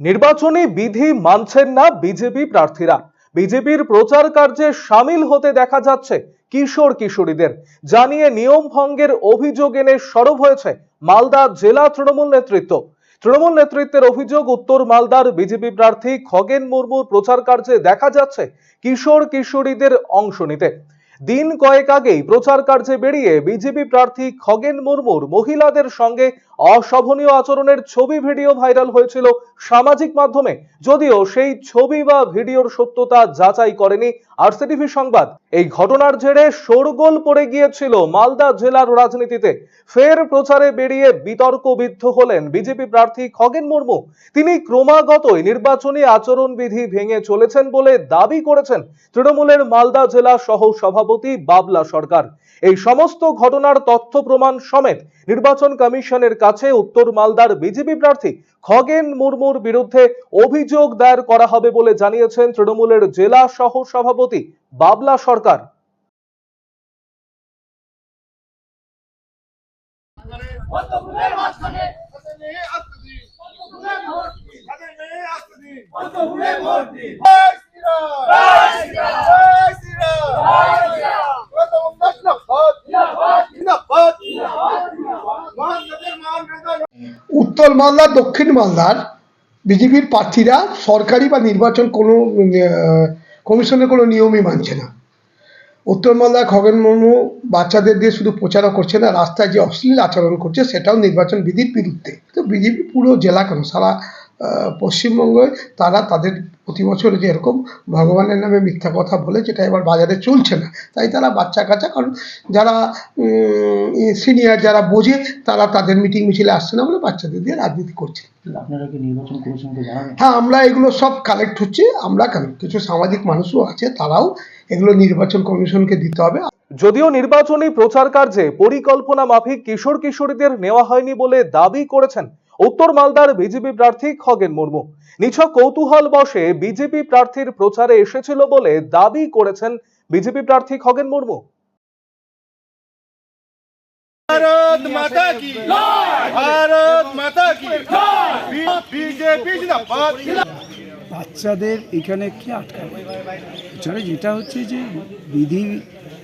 নির্বাচনী বিধি মানছেন না বিজেপি প্রার্থীরা। বিজেপির প্রচার কার্যে সামিল হতে দেখা যাচ্ছে কিশোর কিশোরীদের। জানিয়ে নিয়ম ভঙ্গের অভিযোগ এনে সরব হয়েছে মালদা জেলা তৃণমূল নেতৃত্ব। তৃণমূল নেতৃত্বের অভিযোগ উত্তর মালদার বিজেপি প্রার্থী খগেন মুর্মুর প্রচার কার্যে দেখা যাচ্ছে কিশোর কিশোরীদের অংশ নিতে। দিন কয়েক আগেই প্রচার কার্যে বেরিয়ে বিজেপি প্রার্থী খগেন মুর্মুর মহিলাদের সঙ্গে অশোভনীয় আচরণের ছবি ভিডিও ভাইরাল হয়েছিল সামাজিক মাধ্যমে। যদিও সেই ছবি বা ভিডিওর সত্যতা যাচাই করেনি আরসিটিভি সংবাদ। এই ঘটনার জেরে শোরগোল পড়ে গিয়েছিল মালদা জেলার রাজনীতিতে। ফের প্রচারে বেরিয়ে বিতর্কবিদ্ধ হলেন বিজেপি প্রার্থী খগেন মুর্মু। তিনি ক্রমাগতই নির্বাচনী আচরণবিধি ভেঙে চলেছেন বলে দাবি করেছেন তৃণমূলের মালদা জেলা সহ সভাপতি বাবলা সরকার। এই সমস্ত ঘটনার তথ্য প্রমাণ সমেত নির্বাচন কমিশনের কাছে উত্তর মালদার বিজেপি প্রার্থী খগেন মুর্মুর বিরুদ্ধে অভিযোগ দায়ের করা হবে বলে জানিয়েছেন তৃণমূলের জেলা সহ সভাপতি বাবলা সরকার। উত্তর মালদা দক্ষিণ মালদার বিজেপির প্রার্থীরা সরকারি বা নির্বাচন কোনো কমিশনের কোনো নিয়মই মানছে না। উত্তর মালদায় খগেন মুর্মু বাচ্চাদের দিয়ে শুধু প্রচারও করছে না, রাস্তায় যে অশ্লীল আচরণ করছে সেটাও নির্বাচন বিধির বিরুদ্ধে। তো বিজেপি পুরো জেলা কেন? সারা পশ্চিমবঙ্গে তারা তাদের প্রতি বছর যে এরকম ভগবানের নামে মিথ্যা কথা বলে যেটা এবার বাজারে চলছে না। তাই তারা বাচ্চা কাচ্চা কারণ যারা সিনিয়র যারা বোঝে তারা তাদের মিটিং মিছিলে আসছে না বলে বাচ্চাদের দিয়ে রাজনীতি করছে। আপনারা কি নির্বাচন কমিশনকে জানাবেন? হ্যাঁ আমরা এগুলো সব কালেক্ট হচ্ছে আমরা কেন কিছু সামাজিক মানুষও আছে তারাও এগুলো নির্বাচন কমিশনকে দিতে হবে। যদিও নির্বাচনী প্রচার কার্যে পরিকল্পনা মাফিক কিশোর কিশোরীদের নেওয়া হয়নি বলে দাবি করেছেন উত্তর মালদার বিজেপি প্রার্থী খগেন মুর্মু। নিছক কৌতূহল বসে বিজেপি প্রার্থীর প্রচারে এসেছিল বলে দাবি করেছেন বিজেপি প্রার্থী খগেন মুর্মু। ভারত মাতা কি? ভারত মাতা কি? বিজেপি বাচ্চাদের এখানে কি আটকাবে? এছাড়া যেটা হচ্ছে যে বিধি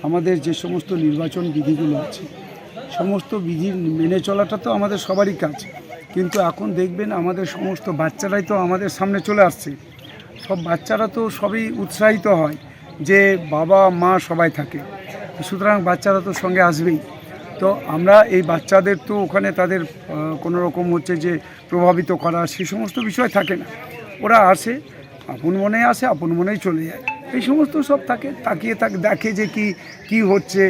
আমাদের যে সমস্ত নির্বাচন বিধিগুলো আছে সমস্ত বিধি মেনে চলাটা তো আমাদের সবারই কাজ। কিন্তু এখন দেখবেন আমাদের সমস্ত বাচ্চারাই তো আমাদের সামনে চলে আসছে। সব বাচ্চারা তো সবই উৎসাহিত হয় যে বাবা, মা সবাই থাকে। সুতরাং বাচ্চারা তো সঙ্গে আসবেই। তো আমরা এই বাচ্চাদের তো ওখানে তাদের কোনো রকম হচ্ছে যে প্রভাবিত করা সে সমস্ত বিষয় থাকে না। ওরা আসে, আপন মনে আসে, আপন মনেই চলে যায়। এই সমস্ত সব থাকে, তাকিয়ে তাক দেখে যে কি কি হচ্ছে,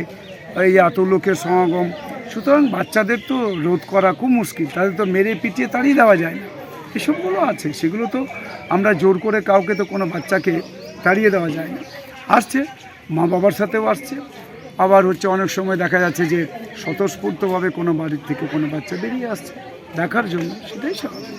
এই এত লোকের সমাগম। সুতরাং বাচ্চাদের তো রোধ করা খুব মুশকিল, তাদের তো মেরে পিটিয়ে তাড়িয়ে দেওয়া যায় না। এসবগুলো আছে, সেগুলো তো আমরা জোর করে কাউকে তো কোনো বাচ্চাকে তাড়িয়ে দেওয়া যায় না। আসছে, মা বাবার সাথেও আসছে। আবার হচ্ছে অনেক সময় দেখা যাচ্ছে যে স্বতঃস্ফূর্তভাবে কোনো বাড়ির থেকে কোনো বাচ্চা বেরিয়ে আসছে। দেখার জন্য সেটাই স্বাভাবিক।